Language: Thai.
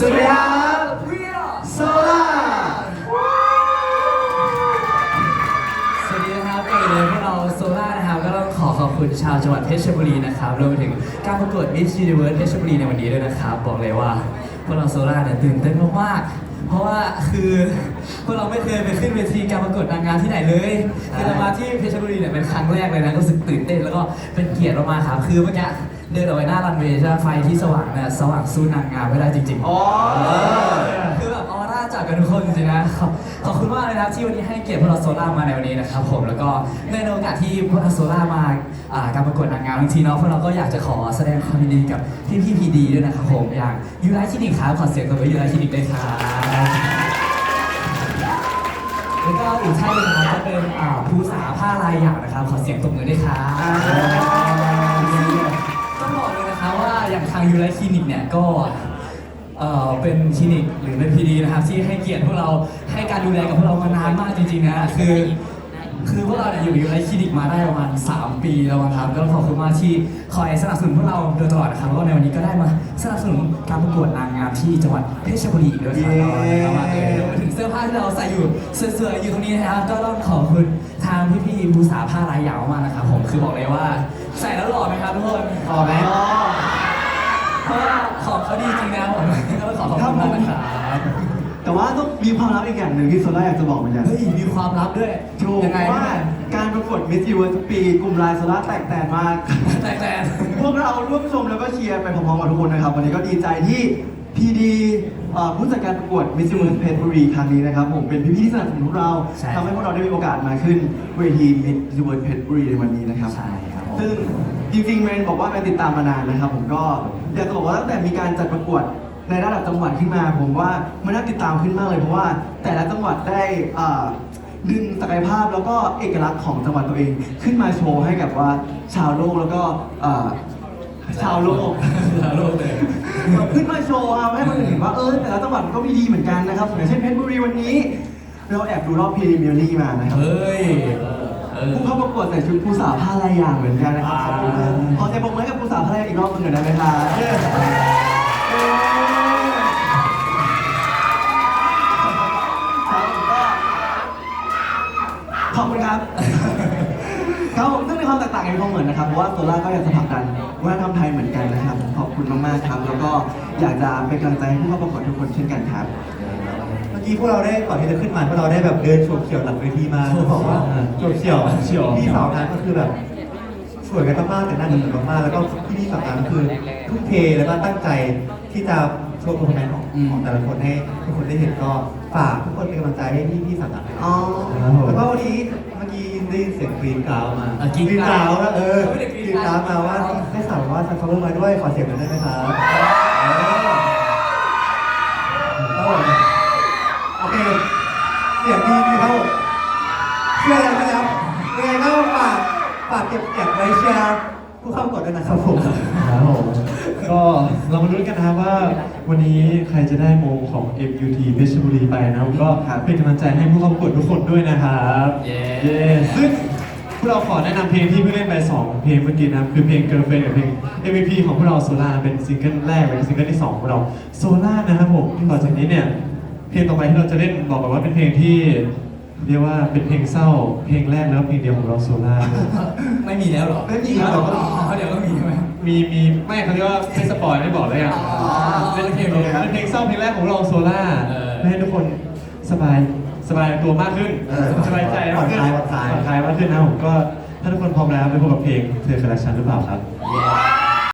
สวัสดีครับโซล่าสวัสดีนะครับเอเลยพวกเราโซล่านะครับก็ต้องขอขอบคุณชาวจังหวัดเพชรบุรีนะครับรวมไปถึงการประกวด Miss Universe เพชรบุรีในวันนี้ด้วยนะครับ บอกเลยว่าพวกเราโซล่าเนี่ยตื่นเต้นมากๆเพราะว่าคือพวกเราไม่เคยไปขึ้นเวทีการประกวดนางงามที่ไหนเลยคือเรามาที่เพชรบุรีเนี่ยเป็นครั้งแรกเลยนะรู้สึกตื่นเต้นแล้วก็เป็นเกียรติมากๆครับคือเมื่อกี้ เดินออกไปหน้ารันเวย์ใช่ไหมไฟที่สว่างเนี่ยสว่างสู้นางงามไม่ได้จริงๆ อ๋อ คือแบบออร่าจากกันทุกคนจริงๆนะขอบขอบคุณมากเลยนะครับที่วันนี้ให้เกียรติพวกเราโซล่ามาในวันนี้นะครับผมแล้วก็ในโอกาสที่พวกเราโซล่ามาอ่าการประกวดนางงามบางทีเนาะพวกเราก็อยากจะขอแสดงความยินดีกับพี่พี่พีดีด้วยนะครับผมอย่างยูไลท์คลินิกครับขอเสียงตบมือยูไลท์คลินิกด้วยครับแล้วก็อีกท่านหนึงนะครับจะเป็นอ่าภูษาผ้าลายอย่างนะครับขอเสียงตบมือด้วยครับ อย่างทางยูไลท์คลินิกเนี่ยก็เอ่อเป็นคลินิกหรือเป็นพีดีนะครับที่ให้เกียรติพวกเราให้การดูแลกับพวกเรามานานมากจริงๆนะคือคือพวกเราเนี่ยอยู่อยู่ในคลินิกมาได้ประมาณ 3 ปีแล้วมั้งครับก็ขอบคุณมากที่คอยสนับสนุนพวกเราโดยตลอดนะครับแล้วก็ในวันนี้ก็ได้มาสนับสนุนการประกวดนางงามที่จังหวัดเพชรบุรีอีกด้วยครับเย้ เอามาเลยรวมไปถึงเสื้อผ้าที่เราใส่อยู่สวยๆอยู่ตรงนี้นะครับก็ต้องขอบคุณทางพี่ๆบูษาผ้าลายยาวมากนะครับผมคือบอกเลยว่า ใส่แล้วหล่อไหมครับทุกคนพอไหมเพราะว่าของเขา ดีจริงนะผมก็ต้องขอขอบคุณมากนะครับแต่ว่าต้องมีความลับอีกอย่างหนึ่งที่โซล่าอยากจะบอกเหมือนกันเฮ้ยมีความลับด้วยถูกยังไงว่าการประกวดมิส s u เวิร์ทุกปีกลุ่มไลน์โซล่าแตกแตนมากแต่แต่พวกเราร่วมชมแล้วก็เชียร์ไปพร้อมๆกับทุกคนนะครับ วันนี้ก็ดีใจที่พีดีผู้จัดการประกวดมิส s u เวิร์เพชรบุรีครั้งนี้นะครับผมเป็นพี่ๆที่สนับสนุนพวกเราทำให้พวกเราได้มีโอกาสมาขึ้นเวทีมิส s u เวิร์เพชรบุรีในวันนี้นะครับใช่ครับผมซึ่ง จริงๆเมนบอกว่าเมนติดตามมานานนะครับ ผมก็อยากจะบอกว่าตั้งแต่มีการจัดประกวดในระดับจังหวัดขึ้นมา ผมว่ามันน่าติดตามขึ้นมากเลยเพราะว่า แต่ละจังหวัดได้อ่าดึงศักยภาพแล้วก็เอกลักษณ์ของจังหวัดตัวเอง ขึ้นมาโชว์ให้กับว่าชาวโลกแล้วก็อ่าชาวโลก ชาวโลกเลยขึ้นมาโชว์ครับให้มันเห็นว่าเออแต่ละจังหวัดมันก็มีดีเหมือนกันนะครับอย่างเช่นเพชรบุรีวันนี้ เราแอบดูรอบพรีเมียร์ลีกมานะครับเฮ้ยเออ ผู้เข้าประกวดใส่ชุดผู้สาวผ้าลายอย่างเหมือนกันนะครับอ่าขอเสียงปรบมือให้กับผู้สาวผ้าลายอีกรอบหนึงหน่อยได้ไหมครับเย้ครับผมก็ขอบคุณครับ ครับผมซึ่งในความแตกต่างในความเหมือนนะครับเพราะว่าโซล่าก็อยากจะผลักดันวัฒนธรรมไทยเหมือนกันนะครับขอบคุณมากๆครับ แล้วก็อยากจะเป็นกำลังใจให้ผู้เข้าประกวดทุกคนเช่นกันครับเมื่อ กี้พวกเราได้ก่อนที่จะขึ้นมาพวกเราได้แบบเดินโฉบเฉี่ยวหลังเวทีมาเขาบอกว่าโฉบเฉี่ยวเฉี่ยว พี่สาวนั้นก็คือแบบสวยกันมากๆแต่น่าจะสวยมากๆแล้วก็พี่พี่สาวนั้นก็คือทุ่มเทแล้วก็ตั้งใจที่จะโชว์ผลงานของอืมของแต่ละคนให้ทุกคนได้เห็นก็ฝากทุกคนเป็นกำลังใจให้พี่พี่สาวนั้นอ๋อแล้วก็วันนี้เมื่อกี้ได้ยินเสียงกรีนกราวมาอะกรี๊ดกรีนกราวนะเออไม่ได้กกรี๊รีดนกราวมาว่าได้ข่าวว่าซันฟอร์มาด้วยขอเสียงหน่อยได้ไหมครับเออ ครับผมโอเค เสียงดีดีครับผมเชื่อยังนะครับยังไงก็ฝากฝากเก็บ เสียงไว้เชียร์ผู้เข้าประกวดด้วยนะครับผมครับผมก็เรามาลุ้นกันนะครับว่าวันนี้ใครจะได้โมงของ MUT เพชรบุรีไปนะครับก็เป็นกำลังใจให้ผู้เข้าประกวดทุกคนด้วยนะครับเย้เย้ซึ่งพวกเราขอแนะนำเพลงที่เพิ่งเล่นไปสองเพลงเมื่อกี้นะครับคือเพลง Girlfriend กับเพลง MVP ของพวกเราโซล่าเป็นซิงเกิลแรกเป็นซิงเกิลที่สองของพวกเราโซล่านะครับผมต่อจากนี้เนี่ยเพลงต่อไปที่เราจะเล่นบอกแบบว่าเป็นเพลงที่ เรียกว่าเป็นเพลงเศร้า เพลงแรกแล้วเพลงเดียวของเราโซล่า ไม่มีแล้วเหรอไม่มีแล้วเหรออ๋อเดี๋ยวก็มีใช่ไหม มีมีไม่เขาเรียกว่าไม่สปอยไม่บอกเลยอะอ๋อเป็นเพลงโอเคครับเป็นเพลงเศร้าเพลงแรกของเราโซล่าเออ ให้ทุกคนสบายสบายตัวมากขึ้นเออสบายใจมากขึ้นผ่อนคลายผ่อนคลาย ผ่อนคลายมากขึ้นนะผมก็ถ้าทุกคนพร้อมแล้วไปพบกับเพลงเธอคลาชันหรือเปล่าครับ เย้